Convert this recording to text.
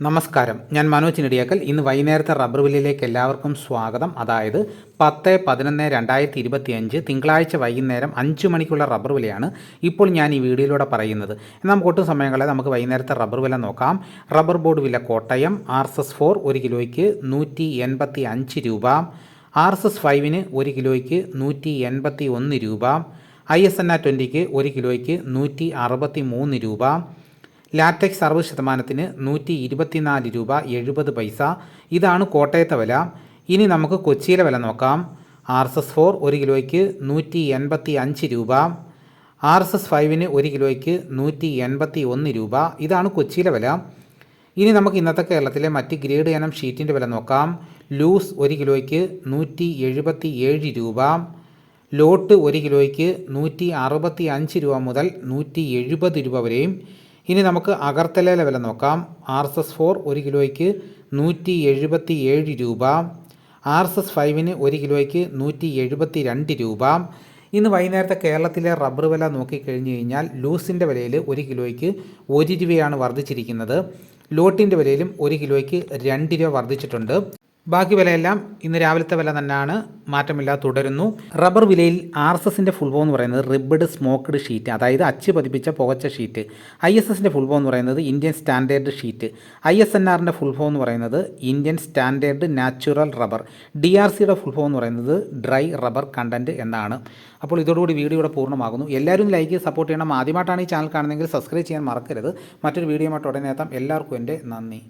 നമസ്കാരം. ഞാൻ മനോജ് നെടിയാക്കൽ ഇന്ന് വൈകുന്നേരത്തെ റബ്ബർ വില്ലിലേക്ക് എല്ലാവർക്കും സ്വാഗതം. അതായത് പത്ത് പതിനൊന്ന് രണ്ടായിരത്തി ഇരുപത്തി അഞ്ച് തിങ്കളാഴ്ച വൈകുന്നേരം അഞ്ച് മണിക്കുള്ള റബ്ബർ വിലയാണ് ഇപ്പോൾ ഞാൻ ഈ വീഡിയോയിലൂടെ പറയുന്നത്. നമുക്ക് ഒട്ടും സമയങ്ങളെ നമുക്ക് വൈകുന്നേരത്തെ റബ്ബർ വില നോക്കാം. റബ്ബർ ബോർഡ് വില Kottayam R S S four ഒരു കിലോയ്ക്ക് നൂറ്റി എൺപത്തി അഞ്ച് രൂപ ആർ എസ് എസ് ഫൈവിന് ഒരു കിലോയ്ക്ക് നൂറ്റി എൺപത്തി ഒന്ന് രൂപ ഐ എസ് എൻ ആർ ട്വന്റിക്ക് ഒരു കിലോയ്ക്ക് നൂറ്റി അറുപത്തി മൂന്ന് രൂപ ലാറ്റക്സ് അറുപത് ശതമാനത്തിന് നൂറ്റി ഇരുപത്തിനാല് രൂപ എഴുപത് പൈസ. ഇതാണ് കോട്ടയത്തെ വില. ഇനി നമുക്ക് കൊച്ചിയിലെ വില നോക്കാം. ആർ എസ് എസ് ഫോർ ഒരു കിലോയ്ക്ക് നൂറ്റി എൺപത്തി അഞ്ച് രൂപ. ആർ എസ് എസ് ഫൈവിന് ഒരു കിലോയ്ക്ക് നൂറ്റി എൺപത്തി ഒന്ന് രൂപ. ഇതാണ് കൊച്ചിയിലെ വില. ഇനി നമുക്ക് ഇന്നത്തെ കേരളത്തിലെ മറ്റ് ഗ്രേഡ് ഇനം ഷീറ്റിന്റെ വില നോക്കാം. ലൂസ് ഒരു കിലോയ്ക്ക് നൂറ്റി എഴുപത്തി ഏഴ് രൂപ. ലോട്ട് ഒരു കിലോയ്ക്ക് നൂറ്റി അറുപത്തി അഞ്ച് രൂപ മുതൽ നൂറ്റി എഴുപത് രൂപ വരെയും ഇനി നമുക്ക് അഗർത്തലയിലെ വില നോക്കാം. ആർ എസ് എസ് ഫോർ ഒരു കിലോയ്ക്ക് നൂറ്റി എഴുപത്തി ഏഴ് രൂപ. ആർ എസ് എസ് ഫൈവിന് ഒരു കിലോയ്ക്ക് നൂറ്റി എഴുപത്തി രണ്ട് രൂപ. ഇന്ന് വൈകുന്നേരത്തെ കേരളത്തിലെ റബ്ബർ വില നോക്കിക്കഴിഞ്ഞ് കഴിഞ്ഞാൽ ലൂസിന്റെ വിലയിൽ ഒരു കിലോയ്ക്ക് ഒരു രൂപയാണ് വർദ്ധിച്ചിരിക്കുന്നത്. ലോട്ടിന്റെ വിലയിലും ഒരു കിലോയ്ക്ക് രണ്ട് രൂപ വർദ്ധിച്ചിട്ടുണ്ട്. ബാക്കി വിലയെല്ലാം ഇന്ന് രാവിലത്തെ വില തന്നെയാണ്. മാറ്റമില്ലാതെ തുടരുന്നു. റബ്ബർ വിലയിൽ ആർ എസ് എസിന്റെ ഫുൾ ഫോം എന്ന് പറയുന്നത് റിബഡ് സ്മോക്ക്ഡ് ഷീറ്റ് അതായത് അച്ച് പതിപ്പിച്ച പുകച്ച ഷീറ്റ് ഐ എസ് എസിന്റെ ഫുൾ ഫോം എന്ന് പറയുന്നത് Indian standard sheet I S N ആറിന്റെ ഫുൾ ഫോം എന്ന് പറയുന്നത് Indian standard natural rubber D R സിയുടെ ഫുൾ ഫോം എന്ന് പറയുന്നത് ഡ്രൈ റബ്ബർ കണ്ടന്റ് എന്നാണ്. അപ്പോൾ ഇതോടുകൂടി വീഡിയോ ഇവിടെ പൂർണമാകുന്നു. എല്ലാവരും ലൈക്ക് സപ്പോർട്ട് ചെയ്യണം. ആദ്യമായിട്ടാണ് ഈ ചാനൽ കാണുന്നതെങ്കിൽ സബ്സ്ക്രൈബ് ചെയ്യാൻ മറക്കരുത്. മറ്റൊരു വീഡിയോ ആയിട്ട് ഉടനെ എത്താം. എല്ലാവർക്കും എന്റെ നന്ദി.